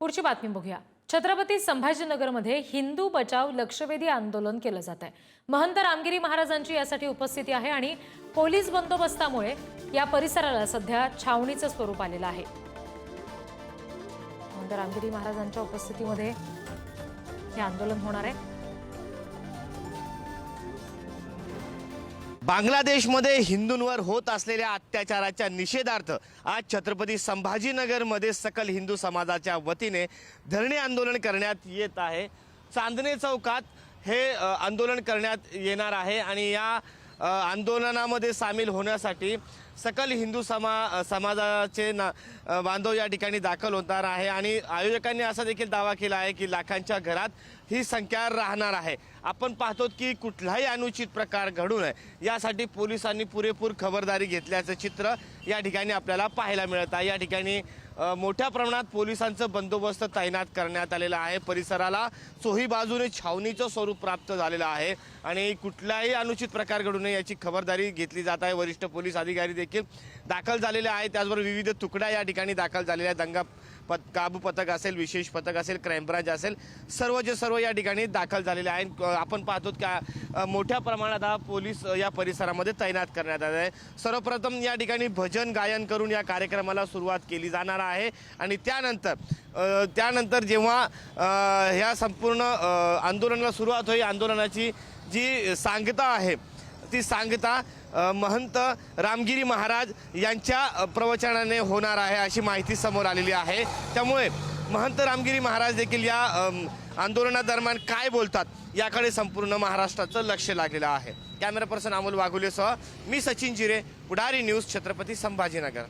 पुढची बातमी बघूया. छत्रपती संभाजीनगरमध्ये हिंदू बचाव लक्षवेधी आंदोलन केलं जात आहे. महंत रामगिरी महाराजांची यासाठी उपस्थिती आहे आणि पोलीस बंदोबस्तामुळे या परिसराला सध्या छावणीचं स्वरूप आलेलं आहे. महंत रामगिरी महाराजांच्या उपस्थितीमध्ये हे आंदोलन होणार आहे. बांगलादेशमध्ये हिंदूंवर होत असलेल्या अत्याचाराच्या निषेधार्थ आज छत्रपती संभाजीनगरमध्ये सकल हिंदू समाजाच्या वतीने धरणे आंदोलन करण्यात येत आहे. चांदणे चौकात हे आंदोलन करण्यात येणार आहे आणि या आंदोलनामध्ये सामील होण्यासाठी सकल हिंदू समा समाजाचे ना बांधव या ठिकाणी दाखल होणार आहे आणि आयोजकांनी असा देखील दावा केला आहे की लाखांच्या घरात ही संख्या राहणार आहे. आपण पाहतो की कुठलाही अनुचित प्रकार घडू नये यासाठी पोलिसांनी पुरेपूर खबरदारी घेतल्याचं चित्र या ठिकाणी आपल्याला पाहायला मिळत आहे. या ठिकाणी मोठ्या प्रमाणात पोलिसांचं बंदोबस्त तैनात करण्यात आलेला आहे. परिसराला चोही बाजूने छावणीचं स्वरूप प्राप्त झालेलं आहे आणि कुठलाही अनुचित प्रकार घडू नये याची खबरदारी घेतली जात आहे. वरिष्ठ पोलीस अधिकारी देखील दाखल झालेले आहेत. त्याचबरोबर विविध तुकड्या या ठिकाणी दाखल झालेल्या आहेत. दंगा पत काबू पथक असेल विशेष पथक असेल क्राईम ब्रांच असेल सर्वचे सर्व या ठिकाणी दाखल झालेले आहेत. आपण पाहतो का मोठ्या प्रमाणात हा पोलीस या परिसरामध्ये तैनात करण्यात आले आहे. सर्वप्रथम या ठिकाणी भजन गायन करून या कार्यक्रमाला सुरुवात केली जाणार आहे. आणि त्यानंतर त्यानंतर जेव्हा ह्या संपूर्ण आंदोलनाला सुरुवात होईल आंदोलनाची जी सांगता आहे ती सांगता महंत रामगिरी महाराज यांच्या प्रवचनाने होणार आहे अशी माहिती समोर आलेली आहे. त्यामुळे महंत रामगिरी महाराज देखील या आंदोलनादरम्यान काय बोलतात याकडे संपूर्ण महाराष्ट्राचं लक्ष लागलेलं आहे. कॅमेरा पर्सन अमोल वाघुलेसह मी सचिन जिरे पुढारी न्यूज छत्रपती संभाजीनगर.